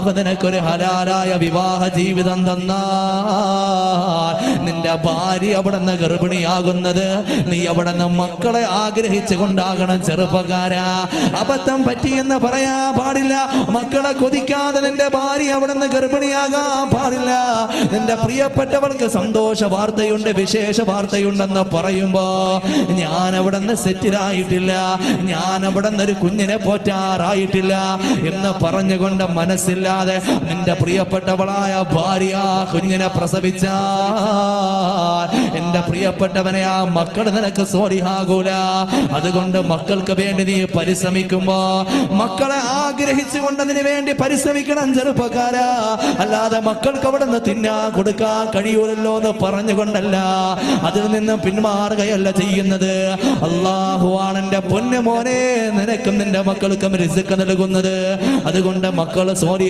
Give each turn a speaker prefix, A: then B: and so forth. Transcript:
A: അള്ളാഹു നിനക്കൊരു ഹലാലായ വിവാഹ ജീവിതം തന്നാ. നിന്റെ ഭാര്യ അവിടെ നിന്ന് ഗർഭിണിയാകുന്നത് നീ അവിടെ നിന്ന് മക്കളെ ആഗ്രഹിച്ചു കൊണ്ടാകണം ചെറുപ്പക്കാരാ. അബദ്ധം പറ്റിയെന്ന് പറയാ പാടില്ല. മക്കളെ കൊതിക്കാതെ നിന്റെ ഭാര്യ അവിടെ നിന്ന് ഗർഭിണിയാകാൻ പാടില്ല. നിന്റെ പ്രിയപ്പെട്ടവർക്ക് സന്തോഷ വാർത്തയുണ്ട് വിശേഷ വാർത്തയുണ്ടെന്ന് പറയുമ്പോ ഞാൻ അവിടെ നിന്ന് സെറ്റിലായിട്ടില്ല. ഞാൻ അവിടെ നിന്ന് ഒരു കുഞ്ഞിനെ പോറ്റാറായിട്ടില്ല എന്ന് പറഞ്ഞുകൊണ്ട് മനസ്സില്ലാതെ നിന്റെ പ്രിയപ്പെട്ടവളായ ഭാര്യ കുഞ്ഞിനെ പ്രസവിച്ച. എന്റെ പ്രിയപ്പെട്ടവനെ ആ മക്കൾ നിനക്ക് സോറിയാകൂല അതുകൊണ്ട് മക്കൾക്ക് വേണ്ടി നീ പരിശ്രമിക്കുമ്പോ മക്കളെ ആഗ്രഹിച്ചുകൊണ്ട് അതിന് വേണ്ടി പരിശ്രമിക്കണം ചെറുപ്പക്കാരാ. അല്ലാതെ മക്കൾക്ക് അവിടെ നിന്ന് തിന്നാൻ കൊടുക്കാൻ കഴിയൂലല്ലോ എന്ന് പറഞ്ഞുകൊണ്ടല്ല അതിൽ നിന്നും പിന്മാറുകയല്ല ചെയ്യുന്നത്. അള്ളാഹുവാണ് എന്റെ പൊന്നു മോനെ നിനക്കും നിന്റെ മക്കൾക്കും റിസുക്ക് നൽകുന്നത്. അതുകൊണ്ട് മക്കൾ സോറി